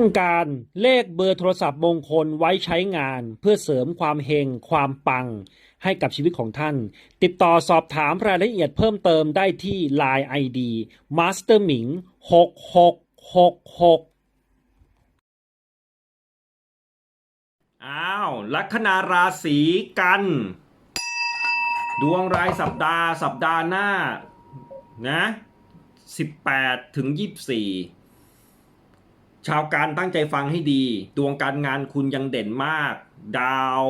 ต้องการเลขเบอร์โทรศัพท์มงคลไว้ใช้งาน เพื่อเสริมความเฮงความปัง ให้กับชีวิตของท่าน ติดต่อสอบถามรายละเอียดเพิ่มเติมได้ที่ Line ID Master Ming 6666อ้าว ลัคนาราศีกัน ดวงรายสัปดาห์ สัปดาห์หน้า นะ 18 ถึง 24 ชาวการตั้งใจฟังให้ดี ดวงการงานคุณยังเด่นมาก ดาว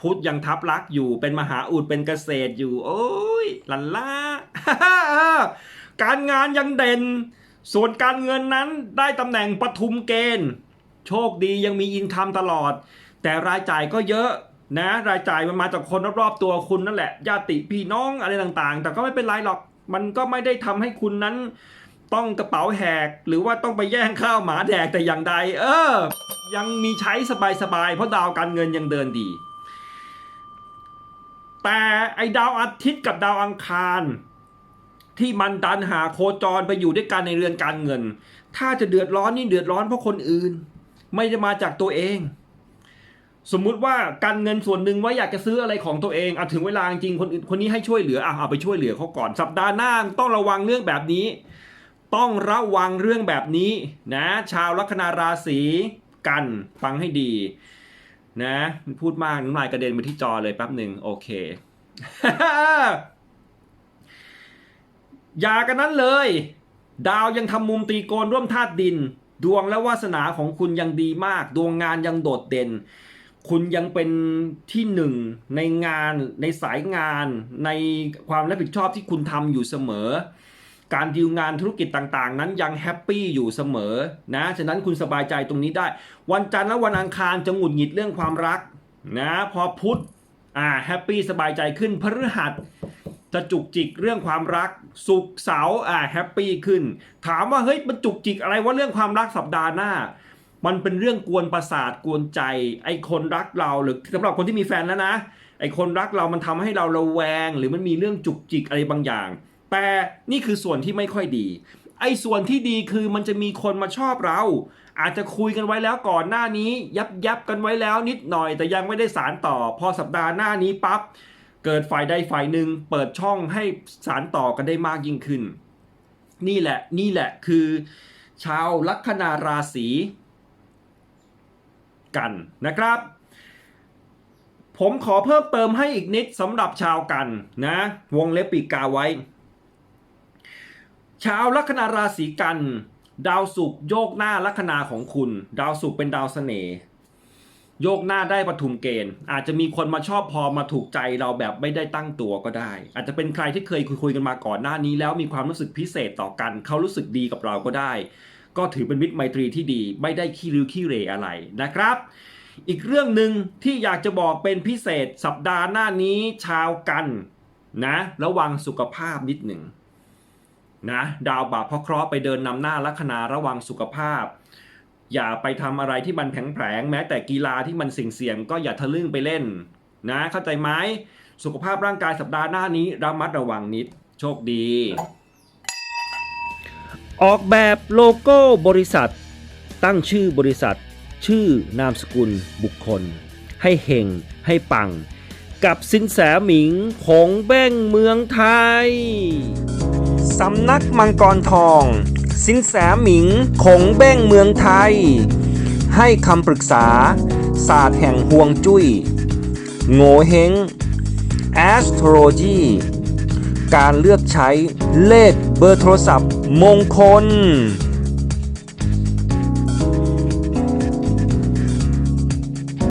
พุธยังทับลักอยู่เป็นมหาอุดเป็นเกษตรอยู่ โอ้ยลันล่าการงานยังเด่น ส่วนการเงินนั้นได้ตำแหน่งปทุมเกณฑ์ โชคดียังมีอินคัมตลอด แต่รายจ่ายก็เยอะนะ รายจ่ายมันมาจากคนรอบๆตัวคุณนั่นแหละญาติพี่น้องอะไรต่างๆ แต่ก็ไม่เป็นไรหรอกมันก็ไม่ได้ทำให้คุณนั้น ต้องกระเป๋าแหก หรือว่าต้องไปแย่งข้าวหมาแดกแต่อย่างใด เออ ยังมีใช้สบายๆเพราะดาวการเงินยังเดินดี แต่ไอดาวอาทิตย์กับดาวอังคารที่มันดันหาโคจรไปอยู่ด้วยกันในเรือนการเงิน ถ้าจะเดือดร้อนนี่เดือดร้อนเพราะคนอื่น ไม่ได้มาจากตัวเอง สมมุติว่าการเงินส่วนหนึ่งว่าอยากจะซื้ออะไรของตัวเองอะถึงเวลาจริงคนอื่นคนนี้ให้ช่วยเหลืออะเอาไปช่วยเหลือเขาก่อน สัปดาห์หน้าต้องระวังเรื่องแบบนี้ ต้องระวังเรื่องแบบนี้นะ ชาวลัคนาราศีกันฟังให้ดี นะ พูดมากน้ำลายกระเด็นไปที่จอเลยแป๊บหนึ่งโอเค อย่ากันนั้นเลย ดาวยังทำมุมตีโกนร่วมธาตุดิน ดวงและวาสนาของคุณยังดีมาก ดวงงานยังโดดเด่น คุณยังเป็นที่หนึ่งในงานในสายงานในความรับผิดชอบที่คุณทำอยู่เสมอ การดีลงานธุรกิจต่างๆ นั้นยังแฮปปี้อยู่เสมอนะฉะนั้นคุณสบายใจตรงนี้ได้ วันจันทร์และวันอังคารจะหงุดหงิดเรื่องความรักนะพอพุธอ่าแฮปปี้สบายใจขึ้นพฤหัสจะจุกจิกเรื่องความรัก สุกร์เสาร์อ่าแฮปปี้ขึ้น ถามว่าเฮ้ยมันจุกจิกอะไรว่าเรื่องความรักสัปดาห์หน้า มันเป็นเรื่องกวนประสาทกวนใจ ไอ้คนรักเราหรือสำหรับคนที่มีแฟนแล้วนะไอ้คนรักเรามันทำให้เราระแวง หรือมันมีเรื่องจุกจิกอะไรบางอย่าง แต่นี่คือส่วนที่ไม่ค่อยดี ไอ้ส่วนที่ดีคือมันจะมีคนมาชอบเรา อาจจะคุยกันไว้แล้วก่อนหน้านี้ ยับยับกันไว้แล้วนิดหน่อย แต่ยังไม่ได้สารต่อ พอสัปดาห์หน้านี้ปั๊บเกิดฝ่ายใดฝ่ายหนึ่งเปิดช่องให้สารต่อกันได้มากยิ่งขึ้น นี่แหละนี่แหละคือ ชาวลัคนาราศีกันนะครับ ผมขอเพิ่มเติมให้อีกนิดสำหรับชาวกันนะ วงเล็บปีกกาไว้ ชาวลัคนาราศีกัน ดาวศุกร์โยกหน้าลัคนาของคุณ ดาวศุกร์เป็นดาวเสน่ห์โยกหน้าได้ปฐุมเกณฑ์ อาจจะมีคนมาชอบพอมาถูกใจเราแบบไม่ได้ตั้งตัวก็ได้ อาจจะเป็นใครที่เคยคุยคุยกันมาก่อนหน้านี้ แล้วมีความรู้สึกพิเศษต่อกัน เขารู้สึกดีกับเราก็ได้ ก็ถือเป็นมิตรไมตรีที่ดี ไม่ได้ขี้ริ้วขี้เรอะไรนะครับ อีกเรื่องหนึ่งที่อยากจะบอกเป็นพิเศษสัปดาห์หน้านี้ชาวกันนะ ระวังสุขภาพนิดหนึ่ง นะดาวบาปเพราะเคราะห์ไปเดินนำหน้าลัคนาระวังสุขภาพ อย่าไปทำอะไรที่มันแผลงแม้แต่กีฬาที่มันเสี่ยงๆก็อย่าทะลึ่งไปเล่นนะเข้าใจไหมสุขภาพร่างกายสัปดาห์หน้านี้ระมัดระวังนิดโชคดี ออกแบบโลโก้บริษัท ตั้งชื่อบริษัท ชื่อนามสกุลบุคคล ให้เฮงให้ปัง กับสินแสหมิงของแบ้งเมืองไทย สำนักมังกรทอง สินแสหมิงขงเบ้งเมืองไทย ให้คำปรึกษา ศาสตร์แห่งห่วงจุย้ย โงเฮง astrology การเลือกใช้เลขเบอร์โทรศัพท์มงคล